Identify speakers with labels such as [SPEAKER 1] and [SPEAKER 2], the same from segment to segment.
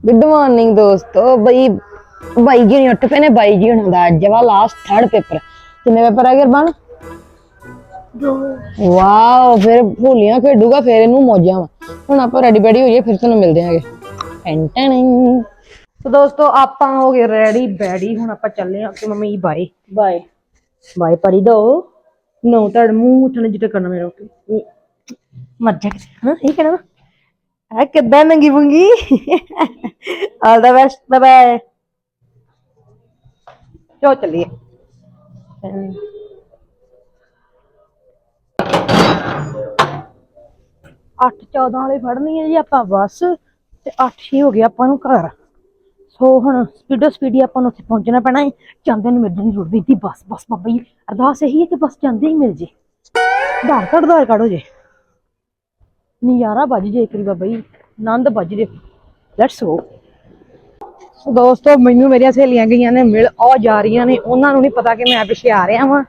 [SPEAKER 1] Good morning ਦੋਸਤੋ ਬਈ ਬਾਈ ਜੀ ਨੇ ਉੱਠ ਪਏ ਨੇ ਬਾਈ ਜੀ ਹੁਣ ਦਾ ਅੱਜ ਵਾ ਲਾਸਟ ਥਰਡ ਪੇਪਰ ਕਿੰਨੇ ਪੇਪਰ ਆ ਗਏ ਬਣ
[SPEAKER 2] ਦੋ।
[SPEAKER 1] ਵਾਓ ਫਿਰ ਭੂਲੀਆਂ ਖੇਡੂਗਾ ਫਿਰ ਇਹਨੂੰ ਮੌਜਾਂ ਵਾ। ਹੁਣ ਆਪਾਂ ਰੈਡੀ ਬੈਡੀ ਹੋਈਏ ਫਿਰ ਤੁਹਾਨੂੰ ਮਿਲਦੇ ਆਂਗੇ। ਟੈਂਟਨ
[SPEAKER 2] ਸੋ ਦੋਸਤੋ ਆਪਾਂ ਹੋ ਗਏ ਰੈਡੀ ਬੈਡੀ ਹੁਣ ਆਪਾਂ ਚੱਲੇ ਆਂ ਕਿ ਮੰਮੀ ਬਾਏ।
[SPEAKER 1] ਬਾਏ।
[SPEAKER 2] ਬਾਏ ਪਰੀ ਦੋ। ਨੋ ਤੜ ਮੂੰਹ ਉੱਠਣ ਜਿੱਤੇ ਕਰਨਾ ਮੇਰਾ ਉੱਤੇ ਮਰ ਜਾ ਹਾਂ ਇਹ ਕਹਿਣਾ ਆ ਕਿੱਦਾਂ ਨੰਗੀ ਪੁੰਗੀ all the best bye bye ਚੋ ਚੱਲੀਏ। ਅੱਠ 14 ਵਾਲੇ ਫੜਨੀ ਹੈ ਜੀ ਆਪਾਂ ਬਸ ਤੇ 8 ਹੀ ਹੋ ਗਿਆ ਆਪਾਂ ਨੂੰ ਘਰ। ਸੋ ਹੁਣ ਸਪੀਡੋ ਸਪੀਡੀ ਆਪਾਂ ਨੂੰ ਉੱਥੇ ਪਹੁੰਚਣਾ ਪੈਣਾ ਹੈ। ਜਾਂਦੇ ਨੂੰ ਮਿਲਣ ਦੀ ਲੋੜ ਵੀ ਬਸ ਬਸ ਬਾਬਾ ਜੀ, ਅਰਦਾਸ ਇਹੀ ਹੈ ਕਿ ਬਸ ਜਾਂਦੇ ਹੀ ਮਿਲ ਜੇ। ਆਧਾਰ ਕਾਰਡ ਆਧਾਰ ਕਾਰਡ ਹੋ ਜੇ। ਨਜ਼ਾਰਾ ਵੱਜ ਜੇ ਇੱਕ ਵਾਰੀ ਬਾਬਾ ਜੀ, ਆਨੰਦ ਵੱਜ ਜੇ। ਲੈਟਸ ਗੋ ਦੋਸਤੋ, ਮੈਨੂੰ ਮੇਰੀਆਂ ਸਹੇਲੀਆਂ ਗਈਆਂ ਨੇ, ਮਿਲ ਆ ਜਾ ਰਹੀਆਂ ਨੇ। ਉਹਨਾਂ ਨੂੰ ਨਹੀਂ ਪਤਾ ਕਿ ਮੈਂ ਪਿੱਛੇ ਆ ਰਿਹਾ ਵਾਂ।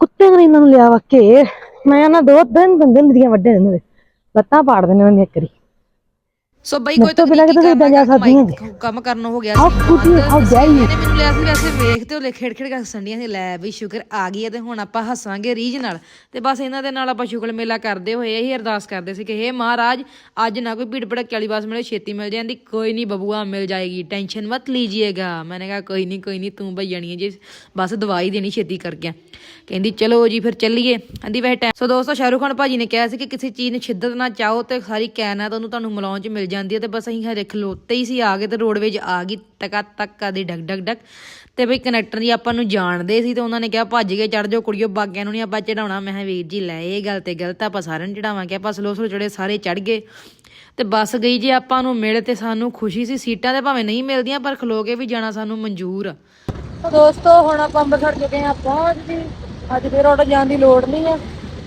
[SPEAKER 2] ਕੁੱਤੇ ਨੇ ਇਹਨਾਂ ਨੂੰ ਲਿਆ ਵਾ ਕੇ ਮੈਂ ਨਾ ਦੋ ਦਿਨ ਦਿਨ ਦੀਆਂ ਵੱਡੇ ਨੇ। ਲੱਤਾਂ ਪਾੜ ਦਿੰਦੇ ਉਹਨਾਂ ਦੀਆਂ ਕਰੀ
[SPEAKER 3] ਸੋ ਬਈ ਕੋਈ
[SPEAKER 2] ਤੋਂ ਬਿਨਾਂ ਕਿਤੇ ਏਦਾਂ ਜਾ ਸਕਦੀ ਹੈਗੀ।
[SPEAKER 3] ਕਮਾਈ- ਕੰਮ ਕਰਨ ਹੋ ਗਿਆ।
[SPEAKER 2] you? How dare you?
[SPEAKER 3] ਇਹਨੇ ਮੈਨੂੰ ਲਿਆ ਸੀ ਵੈਸੇ ਵੇਖ ਤੇ ਉਹਲੇ ਖੇੜ ਖੇੜ ਕੇ ਹੱਸਣੀਆਂ ਸੀ। ਲੈ ਵੀ ਸ਼ੁਕਰ ਆ ਗਈ ਹੈ ਤੇ ਹੁਣ ਆਪਾਂ ਹੱਸਾਂਗੇ ਰੀਝ ਨਾਲ। ਤੇ ਬਸ ਇਹਨਾਂ ਦੇ ਨਾਲ ਆਪਾਂ ਸ਼ੁਕਰ ਮੇਲਾ ਕਰਦੇ ਹੋਏ ਇਹੀ ਅਰਦਾਸ ਕਰਦੇ ਸੀ ਕਿ ਹੇ ਮਹਾਰਾਜ ਅੱਜ ਨਾ ਕੋਈ ਭੀੜ ਭੜਕ ਵਾਲੀ ਬਾਸ ਮਿਲੇ ਛੇਤੀ ਮਿਲ ਜਾਂਦੀ। ਕੋਈ ਨਹੀਂ ਬਬੂਆ ਮਿਲ ਜਾਏਗੀ। ਟੈਨਸ਼ਨ ਮਤ ਲੀਜੀਏਗਾ। ਮੈਨੇ ਕਹਾ ਕੋਈ ਨਹੀਂ ਕੋਈ ਨਹੀਂ ਤੂੰ ਭਈਆਣੀ ਹੈ ਜੀ ਬਸ ਦਵਾਈ ਦੇਣੀ ਛੇਤੀ ਕਰਕੇ ਕਹਿੰਦੀ ਚਲੋ ਜੀ ਫਿਰ ਚੱਲੀਏ। ਕਹਿੰਦੀ ਵੈਸੇ ਟਾਈਮ ਸੋ ਦੋਸਤੋ ਸ਼ਾਹਰੁਖ ਖਾਨ ਭਾਜੀ ਨੇ ਕਿਹਾ ਸੀ ਕਿ ਕਿਸੇ ਚੀਜ਼ ਨੂੰ ਸ਼ਿੱਦਤ ਨਾਲ ਚਾਹੋ ਤੇ ਸਾਰੀ ਕੈਨ ਹੈ ਤਾਂ ਉਹਨੂੰ ਤੁਹਾਨੂੰ ਮਲਾਉਣ ਚ ਮਿਲ ਜਾਂਦੀ ਹੈ ਤੇ ਬਸ ਅਸੀਂ ਹਜੇ ਖਲੋਤੇ ਹੀ ਸੀ, ਆ ਗਏ ਤੇ ਰੋਡਵੇਜ ਆ ਗਈ ਟਕਾ ਟੱਕਾ ਦੀ ਡਕ ਡਕ ਡਕ ਤੇ ਬਈ ਕਨੈਕਟਰ ਜੀ ਆਪਾਂ ਨੂੰ ਜਾਣਦੇ ਸੀ ਤੇ ਉਹਨਾਂ ਨੇ ਕਿਹਾ, ਭੱਜ ਕੇ ਚੜ ਜਾਓ ਕੁੜੀਓ, ਬਾਗਿਆਂ ਨੂੰ ਨਹੀਂ ਆਪਾਂ ਚੜਾਉਣਾ ਮੈਂ ਵੀਰ ਜੀ, ਲੈ ਇਹ ਗੱਲ ਤੇ ਗਲਤ ਆਪਾਂ ਸਾਰਿਆਂ ਨੂੰ ਚੜਾਵਾਂਗੇ ਆਪਾਂ ਸਲੋ ਸਲੋ ਚੜੇ ਸਾਰੇ ਚੜ ਗਏ। ਤੇ ਬੱਸ ਗਈ ਜੀ ਆਪਾਂ ਨੂੰ ਮਿਲ ਤੇ ਸਾਨੂੰ ਖੁਸ਼ੀ ਸੀ, ਸੀਟਾਂ ਤੇ ਭਾਵੇਂ ਨਹੀਂ ਮਿਲਦੀਆਂ, ਪਰ ਖਲੋ ਕੇ ਵੀ ਜਾਣਾ ਸਾਨੂੰ ਮਨਜ਼ੂਰ ਆ।
[SPEAKER 2] ਦੋਸਤੋ, ਹੁਣ ਆਪਾਂ ਅੰਮ੍ਰਿਤਸਰ ਚੁੱਕੇ ਆ ਪਹੁੰਚ ਜੀ। ਅੱਜ ਫੇਰ ਆਟੋ ਜਾਣ ਦੀ ਲੋੜ ਨਹੀਂ ਹੈ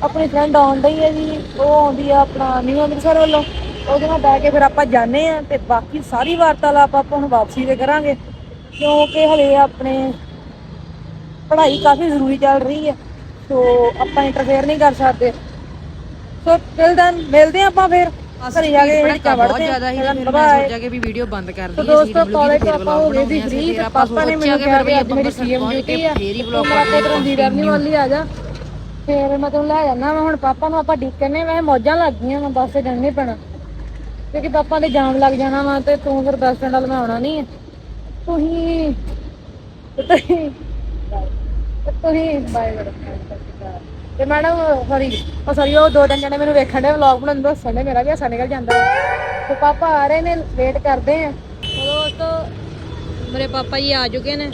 [SPEAKER 2] ਆਪਣੀ ਫਰੈਂਡ ਆਉਣ ਡਈ ਹੈ ਜੀ, ਉਹ ਆਉਂਦੀ ਆ ਆਪਣਾ ਨਿਊ ਅੰਮ੍ਰਿਤਸਰ ਵੱਲੋਂ। ਉਹਦੇ ਨਾਲ ਬਹਿ ਕੇ ਫਿਰ ਆਪਾਂ ਜਾਣੇ ਆ ਤੇ ਬਾਕੀ ਸਾਰੀ ਵਾਰਤਾਲਾਪ ਆਪਾਂ ਹੁਣ ਵਾਪਸੀ ਤੇ ਕਰਾਂਗੇ ਕਿਉਂਕਿ ਹਲੇ ਆਪਣੇ ਪੜ੍ਹਾਈ ਕਾਫੀ ਜ਼ਰੂਰੀ ਚੱਲ ਰਹੀ ਹੈ ਸੋ ਆਪਾਂ ਇੰਟਰਫੇਅਰ ਨਹੀਂ ਕਰ ਸਕਦੇ ਸੋ ਟਿਲ ਦਨ ਮਿਲਦੇ ਆਪਾਂ ਫਿਰ ਘਰੇ ਜਾ ਕੇ
[SPEAKER 3] ਬਹੁਤ ਜ਼ਿਆਦਾ
[SPEAKER 2] ਹਾਂ।
[SPEAKER 3] ਫਿਰ ਮੈਂ. ਸੋਚਿਆ ਕਿ ਵੀ ਵੀਡੀਓ ਬੰਦ ਕਰ ਦਈਏ
[SPEAKER 2] ਦੋਸਤੋ ਕਾਲਜ ਆਪਾਂ ਹੋ ਗਏ ਸੀ ਫ੍ਰੀ ਤੇ ਪਾਪਾ ਨੇ ਮੈਨੂੰ ਕਿਹਾ
[SPEAKER 3] ਵੀ
[SPEAKER 2] ਅੱਜ ਮੇਰੀ ਸੀਐਮ ਡਿਊਟੀ ਆ
[SPEAKER 3] ਫੇਰ ਹੀ ਵਲੌਗ
[SPEAKER 2] ਪੁੱਤ ਰਣਜੀਤ ਅਰਨੀ ਵਾਲੀ ਆ ਜਾ ਫੇਰ ਮੈਂ ਤੈਨੂੰ ਲੈ ਜਾਣਾ ਮੈਂ ਹੁਣ ਪਾਪਾ ਨੂੰ ਆਪਾਂ ਡੀਕਨੇ ਵੈਸੇ ਮੌਜਾਂ ਲੱਗ ਗਈਆਂ ਮੈਂ ਬੱਸ ਜਾਣਾ ਪੈਣਾ ਕਿਉਂਕਿ ਪਾਪਾ ਦੇ ਜਾਮ ਲੱਗ ਜਾਣਾ ਵਾ ਤੇ ਤੂੰ ਫਿਰ ਬੱਸ ਸਟੈਂਡ ਵੱਲ ਮੈਂ ਆਉਣਾ ਨਹੀਂ ਤੁਸੀਂ ਤੁਸੀਂ ਤੁਸੀਂ ਬਾਏ ਤੇ ਮੈਡਮ ਸੌਰੀ ਉਹ ਸੌਰੀ ਉਹ ਦੋ ਤਿੰਨ ਜਣੇ ਮੈਨੂੰ ਵੇਖਣ ਦੇ ਵਲੌਗ ਬਣਾਉਂਦੇ ਦੱਸਣ ਦੇ ਮੇਰਾ ਵੀ ਹਾਸਾ ਨਿਕਲ ਜਾਂਦਾ। ਤੇ ਪਾਪਾ ਆ ਰਹੇ ਨੇ ਵੇਟ ਕਰਦੇ ਆ। ਦੋਸਤੋ ਮੇਰੇ ਪਾਪਾ ਜੀ ਆ ਚੁੱਕੇ ਨੇ।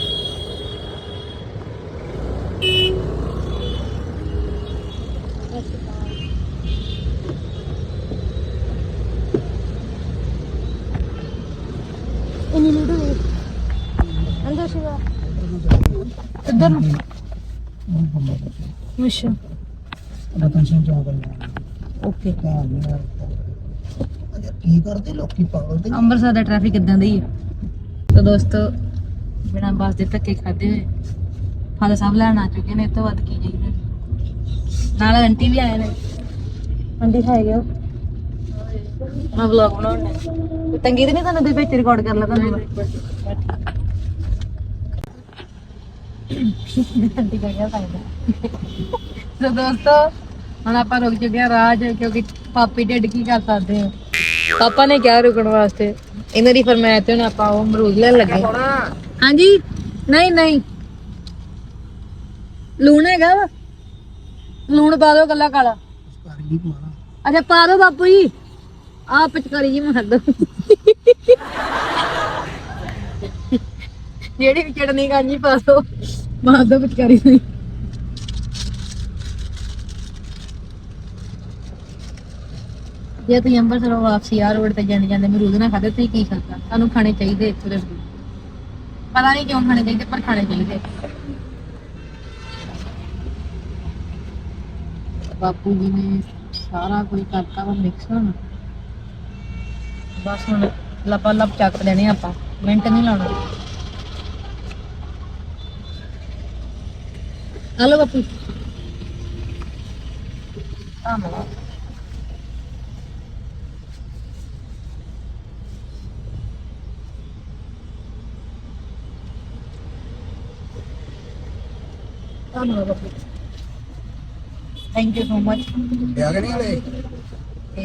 [SPEAKER 2] ਇਨੀ ਲੂਡੋ ਅੰਦਰ ਸੀਗਾ ਇੱਧਰ ਨੂੰ ਅੱਛਾ
[SPEAKER 4] ਰਤਨ ਸਿੰਘ ਚੌਂਕ
[SPEAKER 2] ਓਕੇ
[SPEAKER 4] ਕੀ ਕਰਦੇ ਲੋਕੀ ਪਾਗਲ ਤੇ
[SPEAKER 3] ਅੰਮ੍ਰਿਤਸਰ ਦਾ ਟ੍ਰੈਫਿਕ ਇਦਾਂ ਦਾ ਹੀ ਹੈ। ਤਾਂ ਦੋਸਤੋ, ਬਿਨਾਂ ਬੱਸ ਦੇ ਧੱਕੇ ਖਾਦੇ ਹੋਏ। ਫਾਦਰ ਸਾਹਿਬ ਲੈਣ ਆ ਚੁੱਕੇ ਨੇ ਇਹ ਤੋਂ ਵੱਧ ਕੀ ਚਾਹੀਦਾ? ਨਾਲ ਆਂਟੀ ਵੀ ਆਏ ਨੇ।
[SPEAKER 2] ਆਂਟੀ ਹੈਗੇ ਹੋ
[SPEAKER 3] ਮੈਂ ਵਲੌਗ ਬਣਾਉਣਾ ਤੇ ਤੰਗੀ ਤੇ ਨਹੀਂ ਤੁਹਾਨੂੰ ਦੇ ਵਿੱਚ ਰਿਕਾਰਡ ਕਰ ਲਾ ਤੁਹਾਨੂੰ ਆਂਟੀ ਕਹ ਗਿਆ ਫਾਇਦਾ ਸੋ ਦੋਸਤੋ ਹੁਣ ਆਪਾਂ ਰੁਕ ਚੁੱਕੇ ਹਾਂ ਰਾਜ ਕਿਉਂਕਿ ਪਾਪੀ ਢਿੱਡ ਕੀ ਕਰ ਸਕਦੇ ਆ? ਪਾਪਾ ਨੇ ਕਿਹਾ ਰੁਕਣ ਵਾਸਤੇ। ਇਹਨਾਂ ਦੀ ਫਰਮਾਇਸ਼ ਤੇ ਹੁਣ ਆਪਾਂ ਉਹ ਅਮਰੂਦ ਲੈਣ ਲੱਗੇ ਹਾਂਜੀ? ਨਹੀਂ ਨਹੀਂ। ਲੂਣ ਹੈਗਾ ਵਾ। ਲੂਣ ਪਾ ਦਿਓ ਕੱਲਾ ਕਾਲਾ ਅੱਛਾ ਪਾ ਦੋ ਬਾਪੂ ਜੀ। ਆ ਪਚਕਾਰੀ ਜੀ ਮਾਰ ਦੋ। ਜਿਹੜੀ ਵੀ ਚਟਨੀ ਕਾਂਜੀ ਪਾ ਦੋ, ਮਾਰ ਦੋ ਪਚਕਾਰੀ ਜੀ ਜੇ ਤੁਸੀਂ ਅੰਬਰਸਰੋਂ ਵਾਪਸੀ ਆ ਰੋਡ ਤੇ ਜਾਂਦੇ ਜਾਂਦੇ ਮਰੂਦ ਨਾ ਖਾਦੇ ਤੁਸੀਂ ਕੀ ਖਾਂਦਾ ਤੁਹਾਨੂੰ ਖਾਣੇ ਚਾਹੀਦੇ ਇੱਥੋਂ ਦੇ। fruit। ਪਤਾ ਨਹੀਂ ਕਿਉਂ ਖਾਣੇ ਚਾਹੀਦੇ, ਪਰ ਖਾਣੇ ਚਾਹੀਦੇ। ਬਾਪੂ ਜੀ ਨੇ ਸਾਰਾ ਕੁਝ ਕਰਤਾ ਵਾ ਮਿਕਸ ਹੁਣ। ਬਸ ਹੁਣ ਲੱਭਾ ਲੱਭ ਚੱਕ ਦੇਣੇ ਆਪਾਂ ਮਿੰਟ ਨਹੀਂ ਲਾਉਣਾ। ਹਲੋ ਬਾਪੂ। ਆਮਾ
[SPEAKER 2] ਆਮਾ ਬਾਪੂ। ਥੈਂਕ ਯੂ ਸੋ ਮਚ
[SPEAKER 4] ਆ ਗਏ ਨਹੀਂ ਹਲੇ?
[SPEAKER 2] ਤੇ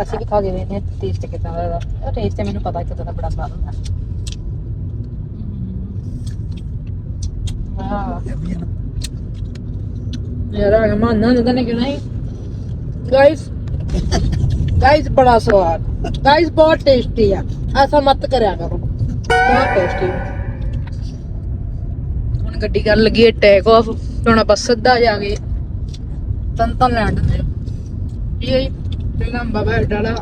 [SPEAKER 2] ਅਸੀਂ ਵੀ ਖਾ ਕੇ ਵੇਖਦੇ ਹਾਂ ਟੇਸਟ ਕਿਦਾਂ ਦਾ ਇਹਦਾ ਟੇਸਟ ਤੇ ਮੈਨੂੰ ਪਤਾ ਕਿਦਾਂ ਦਾ ਬੜਾ ਸਵਾਦ ਹੁੰਦਾ। ਯਾਰ ਆ ਮਨ ਨਾ ਨਦਾ ਨੇ ਕਿਹਾ ਗਾਇਸ ਗਾਇਸ ਬੜਾ ਸਵਾਦ। ਗਾਇਸ ਬਹੁਤ ਟੇਸਟੀ ਆ। ਐਸਾ ਮਤ ਕਰਿਆ ਕਰੋ। ਬਹੁਤ ਟੇਸਟੀ ਹੁਣ ਗੱਡੀ ਕਰਨ ਲੱਗੀ ਹੈ ਟੇਕ ਆਫ ਹੁਣ ਆਪਾਂ ਸਿੱਧਾ ਜਾ ਕੇ ਤੰਤਨ ਲੈਂਡ ਦੇ ਇਹ ਹੀ ਪਹਿਲਾਂ ਬਾਬਾ ਡਾਲਾ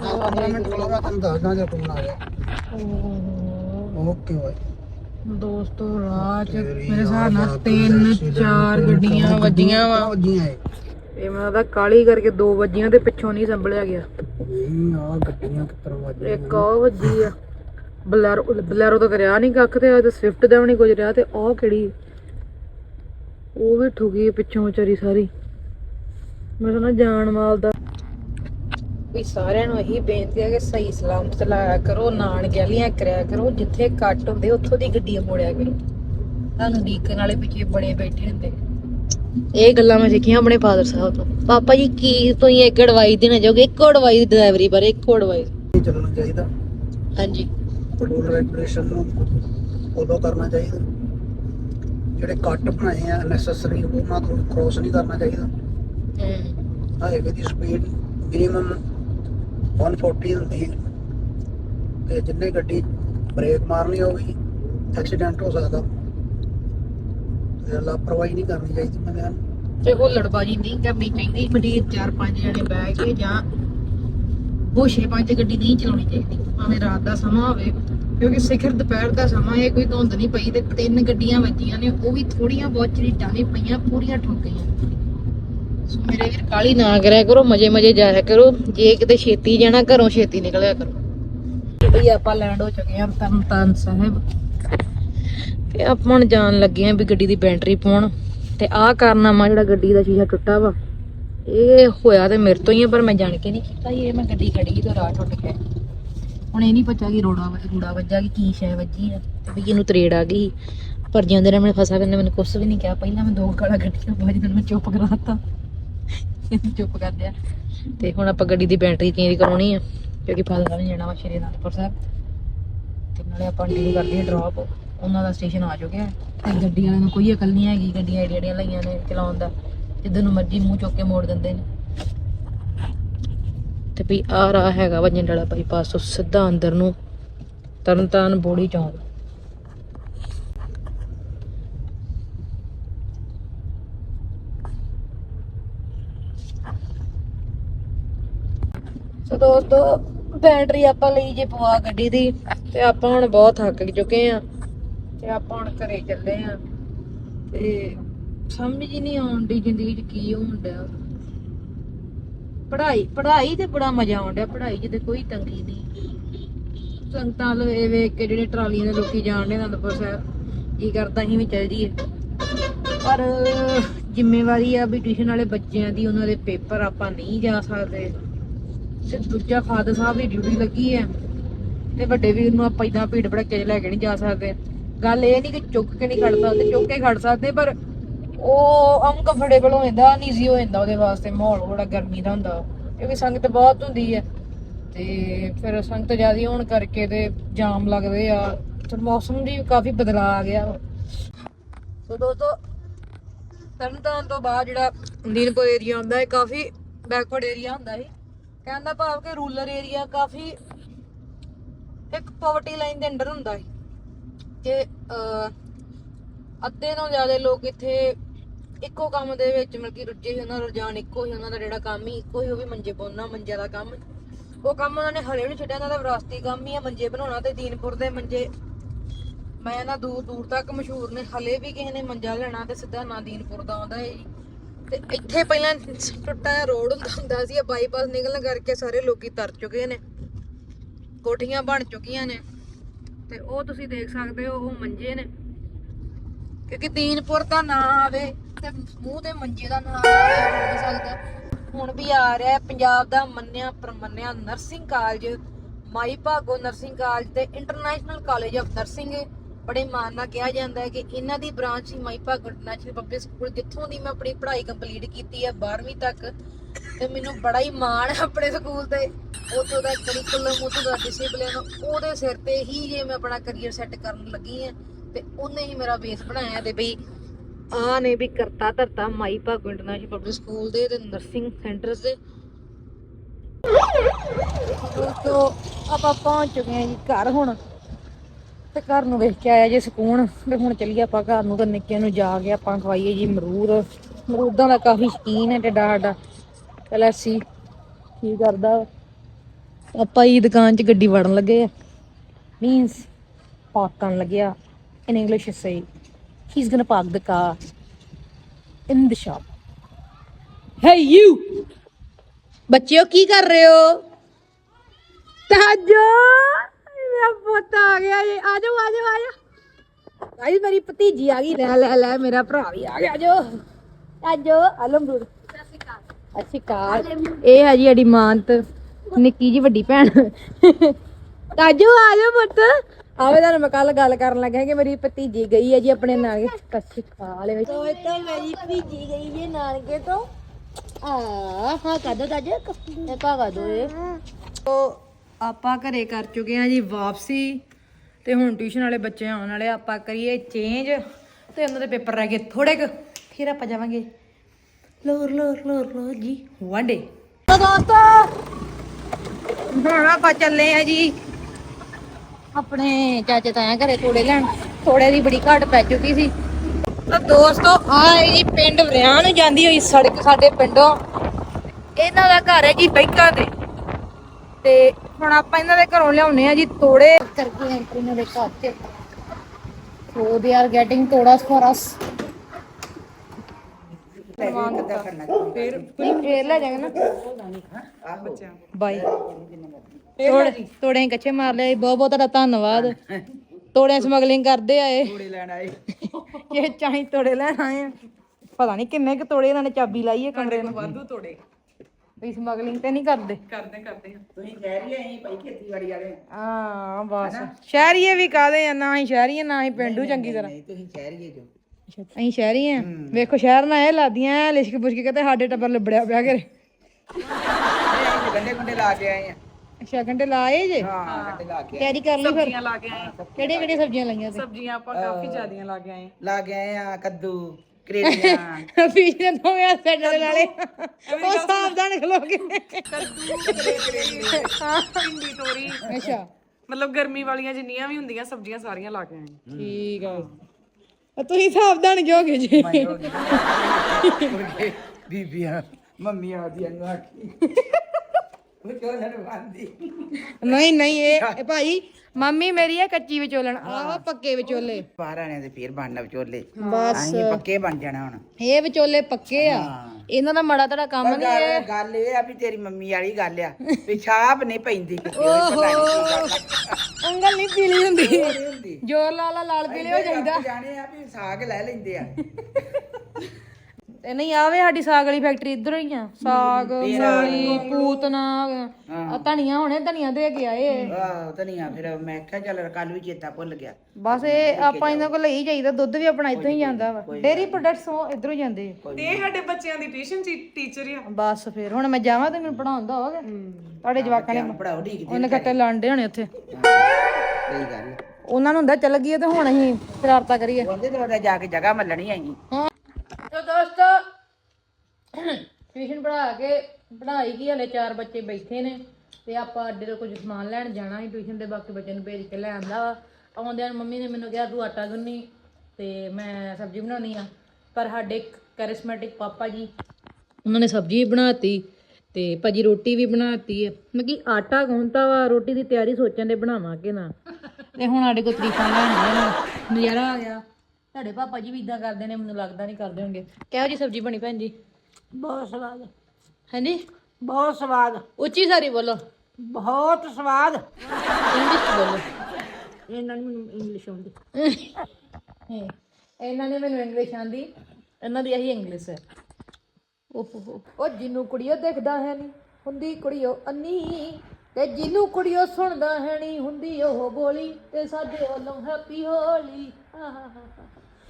[SPEAKER 4] 15 ਮਿੰਟ ਖਲੋਗਾ ਤੈਨੂੰ ਦੱਸਦਾ ਜੇ ਫੋਨ ਆ ਗਿਆ ਓਕੇ ਬਾਈ।
[SPEAKER 3] ਦੋਸਤੋ ਰਾਹ ਚ
[SPEAKER 4] ਤੇਰੀ
[SPEAKER 3] ਮੇਰੇ ਹਿਸਾਬ ਨਾਲ
[SPEAKER 4] ਯਾਦ
[SPEAKER 3] ਤਿੰਨ
[SPEAKER 4] ਐਕਸੀਡੈਂਟ
[SPEAKER 3] ਚਾਰ
[SPEAKER 4] ਹੋਇਆ,
[SPEAKER 3] ਗੱਡੀਆਂ ਵੱਜੀਆਂ ਵਾ।
[SPEAKER 4] ਵੱਜੀਆਂ ਏ?
[SPEAKER 3] ਇਹ ਮੈਂ ਤਾਂ ਕਾਲੀ ਕਰਕੇ ਦੋ ਵੱਜੀਆਂ ਤੇ ਪਿੱਛੋਂ ਨਹੀਂ ਸੰਭਲਿਆ ਗਿਆ।
[SPEAKER 4] ਇਹ ਆ ਗੱਡੀਆਂ ਕਿਤਰ ਵੱਜੀਆਂ
[SPEAKER 3] ਇੱਕ ਉਹ ਵੱਜੀ ਆ। ਬਲੈਰੋ ਬਲੈਰੋ ਤਾਂ ਕਰਿਆ ਨਹੀਂ ਕੱਖ ਤੇ ਆ ਤੇ ਸਵਿਫਟ ਦਾ ਵੀ ਨਹੀਂ ਕੁਝ ਰਿਹਾ ਤੇ ਉਹ ਕਿਹੜੀ? ਉਹ ਵੀ ਠੁਗੀ ਪਿੱਛੋਂ ਵਿਚਾਰੀ ਸਾਰੀ। ਮੇਰੇ ਨਾਲ ਜਾਨ ਮਾਲ ਦਾ ਵੀ ਸਾਰਿਆਂ ਨੂੰ ਇਹੀ ਬੇਨਤੀ ਹੈ ਕਿ ਸਹੀ ਸਲਾਮਤ ਚਲਾਇਆ ਕਰੋ ਨਾਨ ਗੈਲੀਆਂ ਕਰਿਆ ਕਰੋ ਜਿੱਥੇ ਕੱਟ ਹੁੰਦੇ ਉੱਥੋਂ ਦੀ ਗੱਡੀਆਂ ਮੋੜਿਆ ਕਰੋ। ਤੁਹਾਨੂੰ ਡੀਕਨ ਵਾਲੇ ਪਿੱਛੇ ਬੜੇ ਬੈਠੇ ਹੁੰਦੇ। ਇਹ ਗੱਲਾਂ ਮੈਂ ਸਿੱਖੀਆਂ ਆਪਣੇ ਫਾਦਰ ਸਾਹਿਬ ਤੋਂ। ਪਾਪਾ ਜੀ ਕੀ ਤੁਸੀਂ ਇੱਕ ਐਡਵਾਈਸ ਦੇਣਾ ਚਾਹੋਗੇ? ਇੱਕ ਐਡਵਾਈਸ ਡਰਾਈਵਰੀ ਬਾਰੇ ਇੱਕ ਐਡਵਾਈਸ
[SPEAKER 4] ਨਹੀਂ ਚੱਲਣਾ ਚਾਹੀਦਾ।
[SPEAKER 3] ਹਾਂਜੀ।
[SPEAKER 4] ਰੂਲ ਰੈਗੂਲੇਸ਼ਨ ਨੂੰ ਫੋਲੋ ਕਰਨਾ ਚਾਹੀਦਾ। ਜਿਹੜੇ ਕੱਟ ਬਣਾਏ ਆ ਨੈਸੈਸਰੀ ਉਹਨਾਂ ਤੋਂ ਕ੍ਰੋਸ ਨਹੀਂ ਕਰਨਾ ਚਾਹੀਦਾ।
[SPEAKER 3] ਹਮ
[SPEAKER 4] ਹਾਈਵੇ ਦੀ ਸਪੀਡ ਮਿਨੀਮਮ 140 ਹੁੰਦੀ ਹੈ। ਤੇ ਜਿੰਨੇ ਗੱਡੀ ਬ੍ਰੇਕ ਮਾਰਨੀ ਹੋਵੇ ਐਕਸੀਡੈਂਟ ਹੋ ਸਕਦਾ। ਤੇ ਲਾਪਰਵਾਹੀ ਨਹੀਂ ਕਰਨੀ ਚਾਹੀਦੀ ਮੈਂ ਕਹਿੰਦਾ
[SPEAKER 3] ਤੇ ਹੁੱਲੜਬਾਜੀ ਨਹੀਂ ਕਰਨੀ ਚਾਹੀਦੀ ਮਰੀਜ਼ ਚਾਰ ਪੰਜ ਜਣੇ ਬਹਿ ਕੇ ਜਾਂ ਹੋਸ਼ੇ ਪੰਜ ਗੱਡੀ ਨਹੀਂ ਚਲਾਉਣੀ ਚਾਹੀਦੀ। ਭਾਵੇਂ ਰਾਤ ਦਾ ਸਮਾਂ ਹੋਵੇ, ਕਿਉਂਕਿ ਸਿਖਰ ਦੁਪਹਿਰ ਦਾ ਸਮਾਂ ਹੈ, ਕੋਈ ਧੁੰਦ ਨਹੀਂ ਪਈ ਤੇ ਤਿੰਨ ਗੱਡੀਆਂ ਵੱਜੀਆਂ ਨੇ, ਉਹ ਵੀ ਥੋੜੀਆਂ ਬਹੁਤ ਚਰੀਟਾਂ ਨਹੀਂ ਪਈਆਂ ਪੂਰੀਆਂ ਠੋਕ ਗਈਆਂ। ਸੋ ਮੇਰੇ ਵੀਰ ਕਾਲੀ ਨਾ ਕਰਿਆ ਕਰੋ, ਮਜੇ ਮਜੇ ਜਾਇਆ ਕਰੋ। ਜੇ ਕਿਤੇ ਛੇਤੀ ਜਾਣਾ, ਘਰੋਂ ਛੇਤੀ ਨਿਕਲਿਆ ਕਰੋ। ਬਈ ਆਪਾਂ ਲੈਂਡ ਹੋ ਚੁੱਕੇ ਹਾਂ ਤਰਨਤਾਰਨ ਸਾਹਿਬ। ਤੇ ਆਪਾਂ ਹੁਣ ਜਾਣ ਲੱਗੇ ਆਂ ਵੀ ਗੱਡੀ ਦੀ ਬੈਟਰੀ ਪਾਉਣ। ਤੇ ਆਹ ਕਾਰਨਾਮਾ ਜਿਹੜਾ ਗੱਡੀ ਦਾ ਸ਼ੀਸ਼ਾ ਟੁੱਟਾ ਵਾ, ਇਹ ਹੋਇਆ ਤੇ ਮੇਰੇ ਤੋਂ ਹੀ ਆ, ਪਰ ਮੈਂ ਜਾਣ ਕੇ ਨਹੀਂ ਕੀਤਾ ਇਹ ਮੈਂ ਗੱਡੀ ਖੜੀ ਤੇ ਰਾਹ ਟੁੱਟ ਗਿਆ। ਹੁਣ ਇਹ ਨਹੀਂ ਪਤਾ ਕਿ ਰੋੜਾ ਵਾ- ਵੱਜਾ ਕਿ ਕੀ ਸ਼ੈ ਵੱਜੀ ਆ। ਤੇ ਵੀ ਇਹਨੂੰ ਤਰੇੜ ਆ ਗਈ। ਪਰ ਜਿਉਂਦੇ ਨੇ ਮੈਨੂੰ ਫਸਾ ਕਰਨੇ, ਮੈਨੂੰ ਕੁਝ ਵੀ ਨਹੀਂ ਕਿਹਾ। ਪਹਿਲਾਂ ਮੈਂ ਦੋ ਗਾਲਾਂ ਗੱਡੀਆਂ ਬਾਅਦ ਜਦੋਂ ਮੈਂ ਚੁੱਪ ਕਰਾਤਾ। ਇਹਨੂੰ ਚੁੱਪ ਕਰਦੇ ਆ ਤੇ ਹੁਣ ਆਪਾਂ ਗੱਡੀ ਦੀ ਬੈਟਰੀ ਚੇਂਜ ਕਰਾਉਣੀ ਆ, ਕਿਉਂਕਿ ਫਾਦਰ ਸਾਹਿਬ ਨੇ ਜਾਣਾ ਵਾ ਸ਼੍ਰੀ ਅਨੰਦਪੁਰ ਸਾਹਿਬ। ਤੇ ਨਾਲੇ ਆਪਾਂ ਆਂਟੀ ਨੂੰ ਕਰਦੇ ਡ੍ਰੌਪ ਉਹਨਾਂ ਦਾ ਸਟੇਸ਼ਨ ਆ ਚੁੱਕਿਆ। ਤੇ ਗੱਡੀ ਵਾਲਿਆਂ ਨੂੰ ਕੋਈ ਅਕਲ ਨਹੀਂ ਹੈਗੀ ਗੱਡੀਆਂ ਏਡੀਆਂ ਏਡੀਆਂ ਲਈਆਂ ਨੇ ਚਲਾਉਣ ਦਾ। ਜਿੱਧਰ ਨੂੰ ਮਰਜ਼ੀ ਮੂੰਹ ਚੁੱਕ ਕੇ ਮੋੜ ਦਿੰਦੇ ਨੇ। ਤੇ ਵੀ ਆ ਰਾਹ ਹੈਗਾ ਵਾ ਜੰਡਾਲਾ ਬਾਈਪਾਸ ਤੋਂ ਸਿੱਧਾ ਅੰਦਰ ਨੂੰ ਤਰਨਤਾਰਨ ਬੋੜੀ ਚੌਂਕ। ਸੋ ਬੈਟਰੀ ਆਪਾਂ ਲਈ ਜੇ ਪਵਾ ਗੱਡੀ ਦੀ, ਤੇ ਆਪਾਂ ਹੁਣ ਬਹੁਤ ਥੱਕ ਚੁੱਕੇ ਆ। ਤੇ ਆਪਾਂ ਹੁਣ ਘਰੇ ਚੱਲੇ ਆ। ਤੇ ਸਮਝ ਹੀ ਨਹੀਂ ਆਉਂਦੀ ਜ਼ਿੰਦਗੀ 'ਚ ਕੀ ਹੋਣ ਪੜ੍ਹਾਈ ਪੜ੍ਹਾਈ ਤੇ ਬੜਾ ਮਜ਼ਾ ਆਉਣ ਪੜ੍ਹਾਈ 'ਚ ਤੇ ਕੋਈ ਤੰਗੀ ਨਹੀਂ। ਸੰਗਤਾਂ ਲੋ ਇਹ ਵੇਖ ਕੇ ਜਿਹੜੇ ਟਰਾਲੀਆਂ ਦੇ ਲੋਕੀ ਜਾਣਦੇ ਅਨੰਦਪੁਰ ਸਾਹਿਬ, ਕੀ ਕਰਦਾ ਅਸੀਂ ਵੀ ਚੱਲ ਜੀਏ ਪਰ ਜ਼ਿੰਮੇਵਾਰੀ ਆ ਵੀ ਟਿਊਸ਼ਨ ਵਾਲੇ ਬੱਚਿਆਂ ਦੀ, ਉਹਨਾਂ ਦੇ ਪੇਪਰ ਆਪਾਂ ਨਹੀਂ ਜਾ ਸਕਦੇ। ਤੇ ਦੂਜਾ ਫਾਦਰ ਸਾਹਿਬ ਦੀ ਡਿਊਟੀ ਲੱਗੀ ਹੈ ਤੇ ਵੱਡੇ ਵੀਰ ਨੂੰ ਆਪਾਂ ਇਦਾਂ ਭੀੜ ਭੜਕੇ 'ਚ ਲੈ ਕੇ ਨਹੀਂ ਜਾ ਸਕਦੇ। ਗੱਲ ਇਹ ਨਹੀਂ ਕਿ ਚੁੱਕ ਕੇ ਨਹੀਂ ਖੜ ਸਕਦੇ, ਚੁੱਕ ਕੇ ਖੜ ਸਕਦੇ, ਪਰ ਉਹ ਅਨਕੰਫਰਟੇਬਲ ਹੋ ਜਾਂਦਾ ਅਨਈਜ਼ੀ ਹੋ ਜਾਂਦਾ ਉਹਦੇ ਵਾਸਤੇ, ਮਾਹੌਲ ਬੜਾ ਗਰਮੀ ਦਾ ਹੁੰਦਾ। ਕਿਉਂਕਿ ਸੰਗਤ ਬਹੁਤ ਹੁੰਦੀ ਹੈ ਤੇ ਫਿਰ ਸੰਗਤ ਜ਼ਿਆਦਾ ਹੋਣ ਕਰਕੇ ਤੇ ਜਾਮ ਲੱਗਦੇ ਆ, ਤੇ ਮੌਸਮ ਦੀ ਵੀ ਕਾਫੀ ਬਦਲਾਅ ਆ ਗਿਆ। ਵਾ। ਸੋ ਦੋਸਤੋ, ਤਰਨਤਾਰਨ ਤੋਂ ਬਾਅਦ ਜਿਹੜਾ ਦੀਨਪੁਰ ਏਰੀਆ ਹੁੰਦਾ ਹੈ ਕਾਫੀ ਬੈਕਵਰਡ ਏਰੀਆ ਹੁੰਦਾ ਹੈ ਕਹਿਣ ਦਾ ਭਾਵ ਕਿ ਰੂਰਲ ਏਰੀਆ ਕਾਫੀ ਇੱਕ ਪਾਵਰਟੀ ਲਾਈਨ ਦੇ ਅੰਡਰ ਹੁੰਦਾ ਹੈ ਕਿ ਅੱਧੇ ਤੋਂ ਜ਼ਿਆਦਾ ਲੋਕ ਇੱਥੇ ਇੱਕੋ ਕੰਮ ਦੇ ਵਿੱਚ ਮਤਲਬ ਕਿ ਰੁੱਝੇ ਹੀ ਉਹਨਾਂ ਦਾ ਰੁਝਾਨ ਇੱਕੋ ਹੀ, ਉਹਨਾਂ ਦਾ ਜਿਹੜਾ ਕੰਮ ਹੀ ਇੱਕੋ ਹੀ, ਉਹ ਵੀ ਮੰਜੇ ਪਾਉਣਾ ਮੰਜੇ ਦਾ ਕੰਮ। ਉਹ ਕੰਮ ਉਹਨਾਂ ਨੇ ਹਲੇ ਨਹੀਂ ਛੱਡਿਆ, ਉਹਨਾਂ ਦਾ ਵਿਰਾਸਤੀ ਕੰਮ ਹੀ ਆ, ਮੰਜੇ ਬਣਾਉਣਾ ਤੇ ਦੀਨਪੁਰ ਦੇ ਮੰਜੇ। ਮੈਂ ਨਾ ਦੂਰ ਦੂਰ ਤੱਕ ਮਸ਼ਹੂਰ ਨੇ, ਹਲੇ ਵੀ ਕਿਸੇ ਨੇ ਮੰਜਾ ਲੈਣਾ ਤੇ ਸਿੱਧਾ ਨਾ ਦੀਨਪੁਰ ਦਾ ਆਉਂਦਾ ਹੈ ਜੀ। ਤੇ ਇੱਥੇ ਪਹਿਲਾਂ ਟੁੱਟਾ ਰੋਡ ਹੁੰਦਾ ਹੁੰਦਾ ਸੀ ਇਹ ਬਾਈਪਾਸ ਨਿਕਲਣ ਕਰਕੇ ਸਾਰੇ ਲੋਕੀ ਤਰ ਚੁੱਕੇ ਨੇ। ਕੋਠੀਆਂ ਬਣ ਚੁੱਕੀਆਂ ਨੇ। ਤੇ ਉਹ ਤੁਸੀਂ ਦੇਖ ਸਕਦੇ ਹੋ, ਉਹ ਮੰਜੇ ਨੇ। ਕਿਉਂਕਿ ਦੀਨਪੁਰ ਦਾ ਨਾਂ ਆਵੇ, ਤੇ ਮੂੰਹ ਤੇ ਮੰਜੇ ਦਾ ਨਾਂ ਆਵੇ ਹੋ ਸਕਦਾ। ਹੁਣ ਵੀ ਆ ਰਿਹਾ ਪੰਜਾਬ ਦਾ ਮੰਨਿਆ ਪ੍ਰਮੰਨਿਆ nursing college, Mai Bhago nursing college ਤੇ ਇੰਟਰਨੈਸ਼ਨਲ ਕਾਲਜ ਆਫ ਨਰਸਿੰਗ। ਬੜੇ ਮਾਣ ਨਾਲ ਕਿਹਾ ਜਾਂਦਾ ਹੈ ਕਿ ਇਹਨਾਂ ਦੀ ਬ੍ਰਾਂਚ ਸੀ Mai Bhago international public school ਜਿੱਥੋਂ ਦੀ ਮੈਂ ਆਪਣੀ ਪੜ੍ਹਾਈ ਕੰਪਲੀਟ ਕੀਤੀ ਹੈ 12ਵੀਂ ਤੱਕ ਤੇ ਮੈਨੂੰ ਬੜਾ ਹੀ ਮਾਣ ਹੈ ਆਪਣੇ ਸਕੂਲ ਤੇ। ਉੱਥੋਂ ਦਾ ਕਰਿਕੂਲਮ ਉੱਥੋਂ ਦਾ ਡਿਸਪਲਿਨ ਉਹਦੇ ਸਿਰ ਤੇ ਹੀ ਜੇ ਮੈਂ ਆਪਣਾ ਕੈਰੀਅਰ ਸੈੱਟ ਕਰਨ ਲੱਗੀ ਹਾਂ ਤੇ ਉਹਨੇ ਹੀ ਮੇਰਾ ਬੇਸ ਬਣਾਇਆ ਤੇ ਬਈ ਆ ਨੇ ਵੀ ਕਰਤਾ ਧਰਤਾ Mai Bhago international public school ਦੇ ਤੇ ਨਰਸਿੰਗ ਸੈਂਟਰਸ ਦੇ। ਦੋਸਤੋ ਆਪਾਂ ਪਹੁੰਚ ਚੁੱਕੇ ਹਾਂ ਜੀ ਘਰ ਹੁਣ। ਤੇ ਘਰ ਨੂੰ ਵੇਖ ਕੇ ਆਇਆ ਜੀ ਸਕੂਨ ਤੇ ਹੁਣ ਚੱਲੀਏ ਆਪਾਂ ਘਰ ਨੂੰ ਤੇ ਨਿੱਕੇ ਨੂੰ ਜਾ ਕੇ ਆਪਾਂ ਖਵਾਈਏ ਜੀ ਮਰੂਦ। ਮਰੂਦਾਂ ਦਾ ਕਾਫੀ ਸ਼ਕੀਨ ਹੈ ਟੇਡਾ ਸਾਡਾ ਚਲ ਅਸੀਂ ਕੀ ਕਰਦਾ। ਆਪਾਂ ਹੀ ਦੁਕਾਨ 'ਚ ਗੱਡੀ ਵੜਨ ਲੱਗੇ ਆ। ਮੀਨਸ ਪਾਰਕ ਕਰਨ ਲੱਗਿਆ in English say he's gonna park the car in the shop. Hey you! ਬੱਚਿਓ ਕੀ ਕਰ ਰਹੇ ਹੋ? ਤਾਜੋ ਮੇਰਾ ਪੁੱਤ ਆ ਗਿਆ ਜੀ। ਆ ਜਾਓ ਆ ਜਾਓ ਆ ਜਾਓ। ਗਾਇਸ ਮੇਰੀ ਭਤੀਜੀ ਆ ਗਈ। ਲੈ ਲੈ ਲੈ ਮੇਰਾ ਭਰਾ ਵੀ ਆ ਗਿਆ। ਜੋ ਆਜੋ ਆਲਮਦੂਰ ਅੱਛੀ ਕਾਰ ਇਹ ਹੈ ਜੀ ਅਡੀ ਮਾਨਤ। ਨਿੱਕੀ ਜੀ ਵੱਡੀ ਭੈਣ। ਤਾਜੋ ਆ ਜਾਓ ਪੁੱਤ। ਆਵੇ ਤੁਹਾਨੂੰ ਮੈਂ ਕੱਲ ਗੱਲ ਕਰਨ ਲੱਗਾ ਕਿ ਮੇਰੀ ਭਤੀਜੀ ਗਈ ਹੈ ਜੀ ਆਪਣੇ ਨਾਲ ਕੱਚੀ ਖਾਲੇ ਵਿੱਚ
[SPEAKER 2] ਤੋਏ ਤਾਂ ਮੇਰੀ ਭੀਜੀ ਗਈ ਜੇ ਨਾਨਕੇ ਤੋਂ। ਆ ਹਾਂ ਕਦੋਂ ਤੱਜ ਇਹ ਕਾਗਾ ਦੋਏ
[SPEAKER 3] ਤੋ ਆਪਾਂ ਘਰੇ ਕਰ ਚੁੱਕੇ ਆ ਜੀ ਵਾਪਸੀ ਤੇ ਹੁਣ ਟਿਊਸ਼ਨ ਵਾਲੇ ਬੱਚੇ ਆਉਣ ਵਾਲੇ ਆਪਾਂ ਕਰੀਏ ਚੇਂਜ ਤੇ ਉਹਨਾਂ ਦੇ ਪੇਪਰ ਰਹਿ ਗਏ ਥੋੜੇ ਕੁ ਫਿਰ ਆਪਾਂ ਜਾਵਾਂਗੇ। ਲੋਰ ਲੋਰ ਲੋਰ ਲੋਰ ਜੀ। ਵਾਂਡੇ ਦੋਸਤੋ ਹੁਣ ਆਪਾਂ ਚੱਲੇ ਆ ਜੀ ਆਪਣੇ ਚਾਚੇ ਤਾਇਆ ਘਰੇ ਤੋੜੇ ਲੈਣ। ਤੋੜੇ ਦੀ ਬੜੀ ਘਾਟ ਪੈ ਚੁੱਕੀ ਸੀ। ਤਾਂ ਦੋਸਤੋ ਆ ਜੀ ਪਿੰਡ ਵਰਿਆਣ ਨੂੰ ਜਾਂਦੀ ਹੋਈ ਸੜਕ ਸਾਡੇ ਪਿੰਡੋਂ। ਇਹਨਾਂ ਦਾ ਘਰ ਹੈ ਜੀ ਬੈਂਕਾਂ ਦੇ ਤੇ ਹੁਣ ਆਪਾਂ ਇਹਨਾਂ ਦੇ ਘਰੋਂ ਲਿਆਉਨੇ ਆ ਜੀ ਤੋੜੇ।
[SPEAKER 2] ਕਰਕੇ ਐਂਟਰੀ ਇਹਨਾਂ ਦੇ ਘਰ ਚ so they are getting tortas for us
[SPEAKER 3] ਫਿਰ ਫੇਰ ਲੈ ਜਾਗੇ ਨਾ। ਬਾਈ। ਤੋੜੇ ਤੋੜੇ ਕੱਚੇ ਮਾਰ ਲਿਆ। ਬਹੁਤ ਬਹੁਤ ਤੁਹਾਡਾ ਧੰਨਵਾਦ। ਤੋੜੇ ਸਮਗਲਿੰਗ ਕਰਦੇ ਆਏ। ਤੋੜੇ ਲੈਣ ਆਏ। ਇਹ ਚਾਹੀ ਤੋੜੇ ਲੈਣ ਆਏ ਪਤਾ ਨਹੀਂ ਕਿੰਨੇ ਕੁ ਤੋੜੇ ਇਹਨਾਂ ਨੇ ਚਾਬੀ ਲਾਈ ਹੈ ਕਮਰੇ ਨੂੰ। ਵਾਧੂ ਤੋੜੇ। ਵੀ ਸਮਗਲਿੰਗ ਤੇ ਨਹੀਂ ਕਰਦੇ। ਕਰਦੇ ਕਰਦੇ। ਤੁਸੀਂ ਸ਼ਹਿਰੀਏ ਹੀ ਭਾਈ ਖੇਤੀਬਾੜੀ ਵਾਲੇ ਹਾਂ ਬਸ। ਸ਼ਹਿਰੀਏ ਵੀ ਕਾਦੇ ਆ? ਨਾ ਹੀ ਸ਼ਹਿਰੀਏ ਨਾ ਹੀ ਪਿੰਡੂ ਚੰਗੀ ਤਰ੍ਹਾਂ।
[SPEAKER 4] ਤੁਸੀਂ ਸ਼ਹਿਰੀਏ ਜੋ।
[SPEAKER 3] ਅਸੀਂ ਸ਼ਹਿਰੀ ਆ। ਵੇਖੋ ਸ਼ਹਿਰ ਨਾਲ ਇਹ ਲਾਦੀਆਂ ਐ ਲਿਸ਼ਕ ਪੁਸ਼ਕ ਕੇ ਤੇ ਸਾਡੇ ਟੱਬਰ ਲਿਬੜਿਆ ਪਿਆ ਕਰੇ
[SPEAKER 4] ਗੰਡੇ ਗੁੰਡੇ ਲਾ ਕੇ ਆਏ ਆ।
[SPEAKER 3] ਅੱਛਾ ਘੰਟੇ ਲਾਏ ਜੇ?
[SPEAKER 4] ਹਾਂ ਗੰਡੇ ਲਾ ਕੇ
[SPEAKER 3] ਤਿਆਰੀ ਕਰ ਲਈ ਫਿਰ? ਲਾ ਕੇ ਆਏ। ਕਿਹੜੇ ਕਿਹੜੇ ਸਬਜ਼ੀਆਂ ਲਾਈਆਂ ਤੇ?
[SPEAKER 4] ਲਾ ਕੇ ਆਏ ਆ ਕੱਦੂ। ਕਰੇਲੀਆਂ
[SPEAKER 3] ਪੀਛੇ ਦੋਵੇਂ ਸਾਡੇ ਦੇ ਨਾਲੇ ਉਹ ਸਾਵਧਾਨ ਖਲੋ ਕੇ।
[SPEAKER 5] ਭਿੰਡੀ ਤੋਰੀ।
[SPEAKER 3] ਅੱਛਾ।
[SPEAKER 5] ਮਤਲਬ ਗਰਮੀ ਵਾਲੀਆਂ ਜਿੰਨੀਆਂ ਵੀ ਹੁੰਦੀਆਂ ਸਬਜ਼ੀਆਂ ਸਾਰੀਆਂ ਲਾ ਕੇ ਆਏ।
[SPEAKER 3] ਠੀਕ ਆ। ਆ ਤੁਸੀਂ ਸਾਵਧਾਨ ਕਿਉਂ ਗਏ ਜੀ
[SPEAKER 4] ਬੀਬੀਆਂ ਮੰਮੀਆਂ ਆਦੀਆਂ ਨੂੰ ਆਖੀ ਉਹ ਕਿਉਂ ਲੜਵਾਂਦੀ
[SPEAKER 3] ਨਹੀਂ ਨਹੀਂ ਇਹ ਭਾਈ ਮੰਮੀ ਮੇਰੀ ਹੈ ਕੱਚੀ ਵਿਚੋਲਣ। ਆਹ ਪੱਕੇ ਵਿਚੋਲੇ।
[SPEAKER 4] ਬਾਹਰ ਆਣੇ ਦੇ ਫੇਰ ਬਣਨਾ ਵਿਚੋਲੇ।
[SPEAKER 3] ਬਸ।
[SPEAKER 4] ਅਸੀਂ ਪੱਕੇ ਬਣ ਜਾਣਾ ਹੁਣ।
[SPEAKER 3] ਇਹ ਵਿਚੋਲੇ ਪੱਕੇ ਆ। ਇਹਨਾਂ ਦਾ ਮਾੜਾ ਤੜਾ ਕੰਮ ਨਹੀਂ
[SPEAKER 4] ਗੱਲ ਗੱਲ ਇਹ ਆ ਵੀ ਤੇਰੀ ਮੰਮੀ ਵਾਲੀ ਗੱਲ ਆ। ਵੀ ਛਾਪ ਨਹੀਂ ਪੈਂਦੀ ਕਿਤੇ ਪਤਾ ਕੀ।
[SPEAKER 3] ਉਂਗਲ ਨਹੀਂ ਪੀਲੀ ਹੁੰਦੀ।
[SPEAKER 4] ਹੁੰਦੀ।
[SPEAKER 3] ਜੋਰ ਲਾ ਲਾ ਲਾਲ ਪੀਲੇ ਹੋ ਜਾਈਦਾ।
[SPEAKER 4] ਜਾਣੇ ਆ ਵੀ ਸਾਗ ਲੈ ਲੈਂਦੇ ਆ।
[SPEAKER 3] ਤੇ ਨਹੀਂ ਆਵੇ ਸਾਡੀ ਸਾਗ ਵਾਲੀ ਫੈਕਟਰੀ ਇੱਧਰ ਹੀ ਆ। ਸਾਗ ਮੂਲੀ ਪੂਤਨਾ ਆ ਧਨੀਆ ਹੋਣੇ ਧਨੀਆ ਦੇ ਕੇ ਆਏ।
[SPEAKER 4] ਆਹ ਧਨੀਆ ਫਿਰ ਮੈਂ ਕਿਹਾ ਚੱਲ ਕੱਲ ਵੀ ਚੇਤਾ ਭੁੱਲ ਗਿਆ।
[SPEAKER 3] ਬਸ ਇਹ ਆਪਾਂ ਇਹਨਾਂ ਕੋਲ ਲਈ ਜਾਈਦਾ ਦੁੱਧ ਵੀ ਆਪਣਾ ਇੱਥੋਂ ਹੀ ਜਾਂਦਾ ਵਾ। ਡੇਰੀ ਪ੍ਰੋਡਕਟਸ ਉਹ ਇੱਧਰੋਂ ਹੀ ਜਾਂਦੇ ਆ।
[SPEAKER 5] ਤੇ ਇਹ ਸਾਡੇ ਬੱਚਿਆਂ ਦੀ ਟਿਊਸ਼ਨ ਟੀਚਰ ਆ।
[SPEAKER 3] ਬਸ ਫਿਰ ਹੁਣ ਮੈਂ ਜਾਵਾਂ ਤੇ ਮੈਨੂੰ ਪੜਾਉਂਦਾ ਹੋਵੇ ਤੁਹਾਡੇ ਜਵਾਕਾਂ ਨੇ
[SPEAKER 4] ਪੜਾਓ ਢੀਕ
[SPEAKER 3] ਉਹਨੇ ਕੱਟੇ ਲਾਂਡੇ ਹੋਣੇ ਉੱਥੇ।
[SPEAKER 4] ਸਹੀ ਗੱਲ
[SPEAKER 3] ਉਹਨਾਂ ਨੂੰ ਹੁੰਦਾ ਚੱਲ ਗਈ ਤੇ ਹੁਣ ਅਸੀਂ ਸ਼ਰਾਰਤਾਂ ਕਰੀਏ।
[SPEAKER 4] ਉਹਦੇ ਤੇ ਜਾ ਕੇ ਜਗ੍ਹਾ ਮੱਲਣੀ ਆਈ
[SPEAKER 3] ਤੋ ਦੋਸਤੋ ਟਿਊਸ਼ਨ ਪੜਾ ਕੇ ਪੜਾਈ ਕੀ ਹਲੇ ਚਾਰ ਬੱਚੇ ਬੈਠੇ ਨੇ ਤੇ ਆਪਾਂ ਅੱਡੇ ਤੋਂ ਕੁਝ ਸਮਾਨ ਲੈਣ ਜਾਣਾ ਸੀ ਟਿਊਸ਼ਨ ਦੇ ਬਾਕੀ ਬੱਚਿਆਂ ਨੂੰ ਭੇਜ ਕੇ ਲੈ ਆਂਦਾ ਵਾ। ਆਉਂਦਿਆਂ ਮੰਮੀ ਨੇ ਮੈਨੂੰ ਕਿਹਾ, ਤੂੰ ਆਟਾ ਗੁੰਨੀ ਤੇ ਮੈਂ ਸਬਜ਼ੀ ਬਣਾਉਣੀ ਆ। ਪਰ ਸਾਡੇ ਕੈਰਿਸਮੈਟਿਕ ਪਾਪਾ ਜੀ, ਉਹਨਾਂ ਨੇ ਸਬਜ਼ੀ ਵੀ ਬਣਾਤੀ ਤੇ ਭਾਜੀ ਰੋਟੀ ਵੀ ਬਣਾਤੀ ਹੈ ਮਤਲਬ ਕਿ ਆਟਾ ਗੁੰਨਤਾ ਵਾ, ਰੋਟੀ ਦੀ ਤਿਆਰੀ ਸੋਚਣ ਦੇ ਬਣਾਵਾਂ ਕਿ ਨਾ। ਤੇ ਹੁਣ ਸਾਡੇ ਕੋਲ ਤਰੀਫਾਂ ਲੈਣੀਆਂ ਨਜ਼ਾਰਾ ਆ ਗਿਆ। ਤੁਹਾਡੇ ਪਾਪਾ ਜੀ ਵੀ ਇਦਾਂ ਕਰਦੇ ਨੇ, ਮੈਨੂੰ ਲੱਗਦਾ ਨਹੀਂ ਕਰਦੇ ਹੋਣਗੇ। ਕਿਹੋ ਜੀ ਸਬਜ਼ੀ ਬਣੀ ਭੈਣ ਜੀ?
[SPEAKER 2] ਬਹੁਤ ਸਵਾਦ।
[SPEAKER 3] ਹਾਂਜੀ
[SPEAKER 2] ਬਹੁਤ ਸਵਾਦ।
[SPEAKER 3] ਉੱਚੀ ਸਾਰੀ ਬੋਲੋ।
[SPEAKER 2] ਬਹੁਤ ਸਵਾਦ।
[SPEAKER 3] ਇੰਗਲਿਸ਼ ਬੋਲੋ।
[SPEAKER 2] ਇਹਨਾਂ ਨੂੰ ਮੈਨੂੰ ਇੰਗਲਿਸ਼ ਆਉਂਦੀ।
[SPEAKER 3] ਹੇ, ਇਹਨਾਂ ਨੇ ਮੈਨੂੰ ਇੰਗਲਿਸ਼ ਆਂਦੀ ਇਹਨਾਂ ਦੀ ਇਹੀ ਇੰਗਲਿਸ਼ ਹੈ। ਓਹੋ ਉਹ ਜਿਹਨੂੰ ਕੁੜੀਓ ਦੇਖਦਾ ਹੈ ਨਹੀਂ ਹੁੰਦੀ ਕੁੜੀਓ ਅੰਨੀ। ਤੇ ਜਿਹਨੂੰ ਕੁੜੀਓ ਸੁਣਦਾ ਹੈ ਨਹੀਂ ਹੁੰਦੀ ਉਹ ਬੋਲੀ। ਤੇ ਸਾਡੇ ਵੱਲੋਂ ਹੈਪੀ ਹੋਲੀ।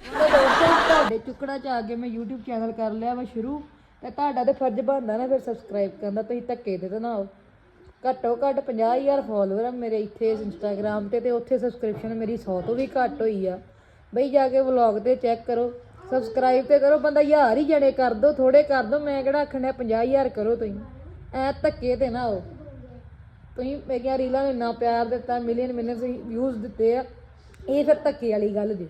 [SPEAKER 3] ਤੇ ਦੋਸਤੋ ਤੁਹਾਡੇ ਚੁੱਕੜਾ ਚ ਆ ਕੇ ਮੈਂ YouTube ਚੈਨਲ ਕਰ ਲਿਆ ਵਾ ਸ਼ੁਰੂ। ਤੇ ਤੁਹਾਡਾ ਤੇ ਫਰਜ਼ ਬਣਦਾ ਨਾ ਫਿਰ ਸਬਸਕ੍ਰਾਈਬ ਕਰਨ ਦਾ, ਤੁਸੀਂ ਧੱਕੇ ਦੇ ਤਾਂ ਨਾ ਘੱਟੋ ਘੱਟ 50000 ਫਾਲੋਅਰ ਆ ਮੇਰੇ ਇੱਥੇ ਇੰਸਟਾਗ੍ਰam ਤੇ ਤੇ ਉੱਥੇ ਸਬਸਕ੍ਰਿਪਸ਼ਨ ਮੇਰੀ 100 ਤੋਂ ਵੀ ਘੱਟ ਹੋਈ ਆ। ਬਈ ਜਾ ਕੇ ਵਲੌਗ ਤੇ ਚੈੱਕ ਕਰੋ ਸਬਸਕ੍ਰਾਈਬ ਤੇ ਕਰੋ, ਬੰਦਾ ਹਜ਼ਾਰ ਹੀ ਜਣੇ ਕਰ ਦੋ ਥੋੜੇ ਕਰ ਦੋ, ਮੈਂ ਕਿਹੜਾ ਆਖਣਾ 50000 ਕਰੋ ਤੁਸੀਂ। ਐ ਧੱਕੇ ਤੇ ਨਾ ਆਓ। ਤੁਸੀਂ ਮੇਰੀਆਂ ਰੀਲਾਂ ਨੂੰ ਇੰਨਾ ਪਿਆਰ ਦਿੱਤਾ ਮਿਲੀਅਨ ਮਿਲੀਅਨ ਵਿਊਜ਼ ਦਿੱਤੇ ਆ, ਇਹ ਫਿਰ ਧੱਕੇ ਵਾਲੀ ਗੱਲ ਜੀ।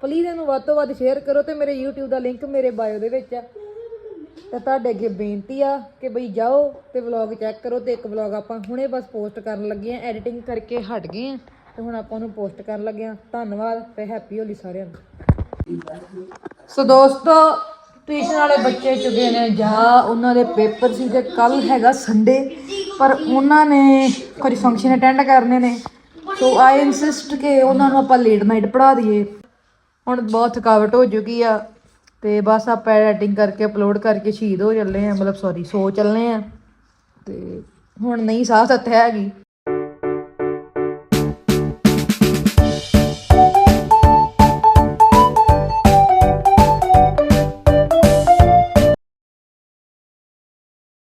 [SPEAKER 3] ਪਲੀਜ਼ ਇਹਨੂੰ ਵੱਧ ਤੋਂ ਵੱਧ ਸ਼ੇਅਰ ਕਰੋ ਤੇ ਮੇਰੇ YouTube ਦਾ ਲਿੰਕ ਮੇਰੇ ਬਾਇਓ ਦੇ ਵਿੱਚ ਆ। ਤੇ ਤੁਹਾਡੇ ਅੱਗੇ ਬੇਨਤੀ ਆ ਕਿ ਬਈ ਜਾਓ ਤੇ ਵਲੌਗ ਚੈੱਕ ਕਰੋ ਤੇ ਇੱਕ ਵਲੌਗ ਆਪਾਂ ਹੁਣੇ ਬਸ ਪੋਸਟ ਕਰਨ ਲੱਗੇ ਆ ਐਡੀਟਿੰਗ ਕਰਕੇ ਹਟ ਗਏ ਆ ਤੇ ਹੁਣ ਆਪਾਂ ਉਹਨੂੰ ਪੋਸਟ ਕਰਨ ਲੱਗੇ ਆ। ਧੰਨਵਾਦ ਤੇ ਹੈਪੀ ਹੋਲੀ ਸਾਰਿਆਂ ਨੂੰ। ਸੋ ਦੋਸਤੋ ਟਿਊਸ਼ਨ ਵਾਲੇ ਬੱਚੇ ਚੁਗੇ ਨੇ ਜਾ, ਉਹਨਾਂ ਦੇ ਪੇਪਰ ਸੀ ਤੇ ਕੱਲ ਹੈਗਾ ਸੰਡੇ ਪਰ ਉਹਨਾਂ ਨੇ ਕੁਝ ਫੰਕਸ਼ਨ ਅਟੈਂਡ ਕਰਨੇ ਨੇ। ਸੋ ਆਈ ਇਨਸਿਸਟ ਕਿ ਉਹਨਾਂ ਨੂੰ ਆਪਾਂ ਲੇਟ ਨਾਈਟ ਪੜ੍ਹਾ ਦਈਏ। ਹੁਣ ਬਹੁਤ ਥਕਾਵਟ ਹੋ ਚੁੱਕੀ ਆ। ਤੇ ਬਸ ਆਪਾਂ ਐਡੀਟਿੰਗ ਕਰਕੇ ਅਪਲੋਡ ਕਰਕੇ ਸ਼ਹੀਦ ਹੋ ਚੱਲੇ ਆ, ਮਤਲਬ ਸੌਰੀ ਸੋ ਚੱਲੇ ਆ ਤੇ ਹੁਣ ਨਹੀਂ ਸਾਹ ਸੱਤ ਹੈਗੀ।